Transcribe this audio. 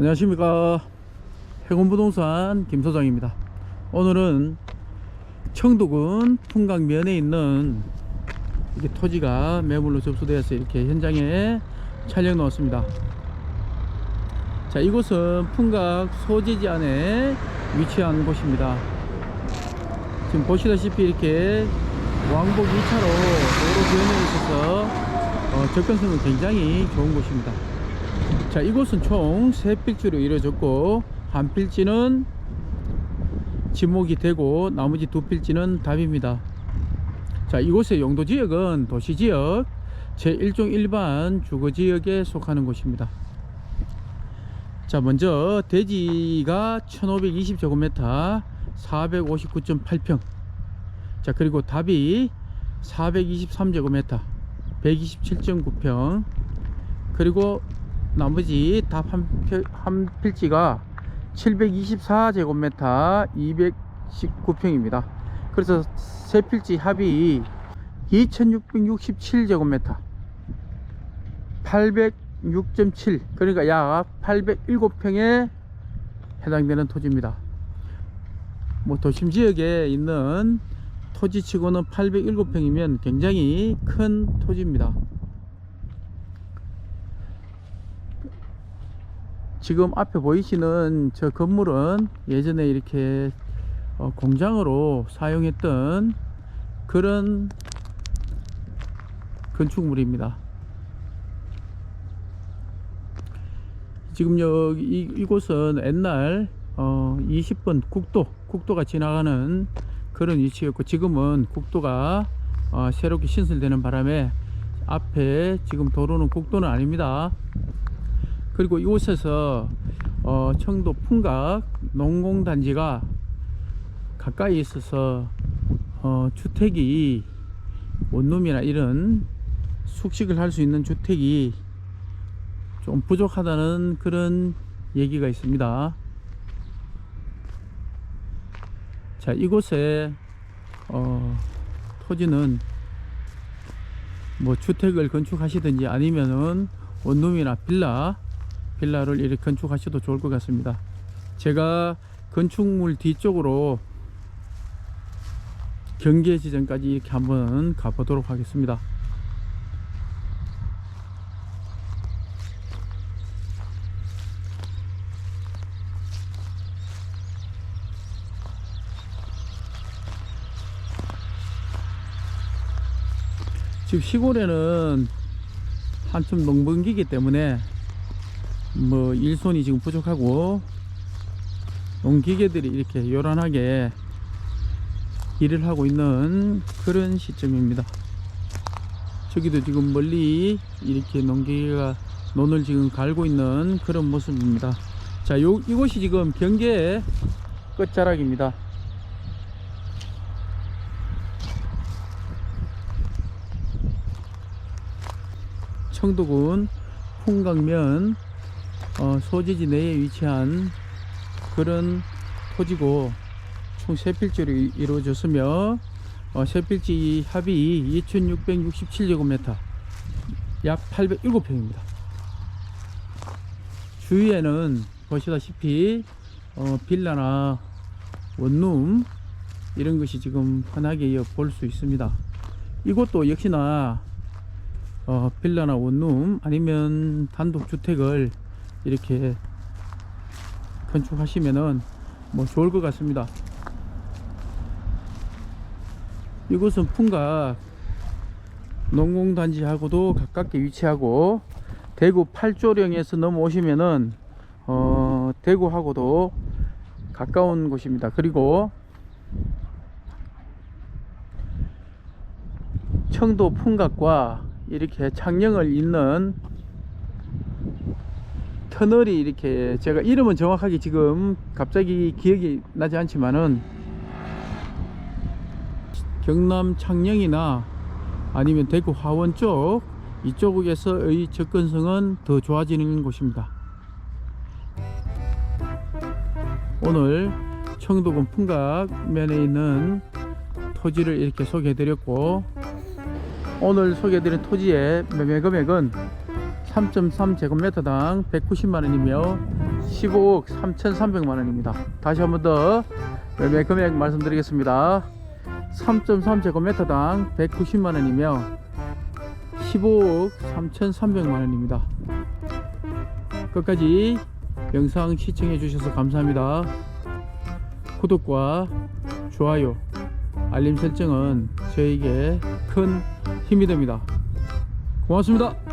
안녕하십니까. 해군부동산 김소장입니다. 오늘은 청도군 풍각면에 있는 이게 토지가 매물로 접수되어서 이렇게 현장에 촬영 나왔습니다. 자 이곳은 풍각 소재지 안에 위치한 곳입니다. 지금 보시다시피 이렇게 왕복 2차로 도로 변에 있어서 어, 접근성은 굉장히 좋은 곳입니다 자 이곳은 총세 필지로 이루어졌고 한 필지는 지목이 되고 나머지 두 필지는 답입니다. 자 이곳의 용도지역은 도시지역 제1종 일반 주거지역에 속하는 곳입니다. 자 먼저 대지가 1520제곱미터 459.8평. 자 그리고 답이 423제곱미터 127.9평. 그리고 나머지 답 한 한 필지가 724제곱미터 219평입니다. 그래서 세 필지 합이 2667제곱미터 806.7 그러니까 약 807평에 해당되는 토지입니다. 뭐 도심 지역에 있는 토지치고는 807평이면 굉장히 큰 토지입니다. 지금 앞에 보이시는 저 건물은 예전에 이렇게 어, 공장으로 사용했던 그런 건축물입니다. 지금 여기 이, 이곳은 옛날 어, 20번 국도 국도가 지나가는 그런 위치였고 지금은 국도가 어, 새롭게 신설되는 바람에 앞에 지금 도로는 국도는 아닙니다. 그리고 이곳에서 어, 청도 풍각 농공단지가 가까이 있어서 어, 주택이 원룸이나 이런 숙식을 할 수 있는 주택이 좀 부족하다는 그런 얘기가 있습니다. 자, 이곳에 어, 토지는 뭐 주택을 건축하시든지 아니면은 원룸이나 빌라 빌라를 이렇게 건축하셔도 좋을 것 같습니다. 제가 건축물 뒤쪽으로 경계 지점까지 이렇게 한번 가보도록 하겠습니다. 지금 시골에는 한참 농번기이기 때문에 뭐 일손이 지금 부족하고 농기계들이 이렇게 요란하게 일을 하고 있는 그런 시점입니다. 저기도 지금 멀리 이렇게 농기계가 논을 지금 갈고 있는 그런 모습입니다. 자, 요, 이곳이 지금 경계의 끝자락입니다. 청도군 풍각면 어, 소재지 내에 위치한 그런 토지고 총세 필지로 이- 이루어졌으며 어, 세 필지 합이 2667제곱미터 약 807평입니다. 주위에는 보시다시피 어, 빌라나 원룸 이런 것이 지금 흔하게 볼 수 있습니다. 이곳도 역시나 어, 빌라나 원룸 아니면 단독 주택을 이렇게 건축하시면은 뭐 좋을 것 같습니다. 이곳은 풍각 농공단지하고도 가깝게 위치하고 대구 팔조령에서 넘어오시면은 어, 대구하고도 가까운 곳입니다. 그리고 청도 풍각과 이렇게 창녕을 잇는 터널이 이렇게 제가 이름은 정확하게 지금 갑자기 기억이 나지 않지만은 경남 창녕이나 아니면 대구 화원 쪽 이쪽에서의 접근성은 더 좋아지는 곳입니다. 오늘 청도군 풍각면에 있는 토지를 이렇게 소개해 드렸고 오늘 소개해 드린 토지의 매매 금액은 3.3제곱미터당 190만원이며 15억 3,300만원입니다. 다시 한 번 더 매매 금액 말씀드리겠습니다. 3.3제곱미터당 190만원이며 15억 3,300만원입니다. 끝까지 영상 시청해 주셔서 감사합니다. 구독과 좋아요, 알림 설정은 저에게 큰 힘이 됩니다. 고맙습니다.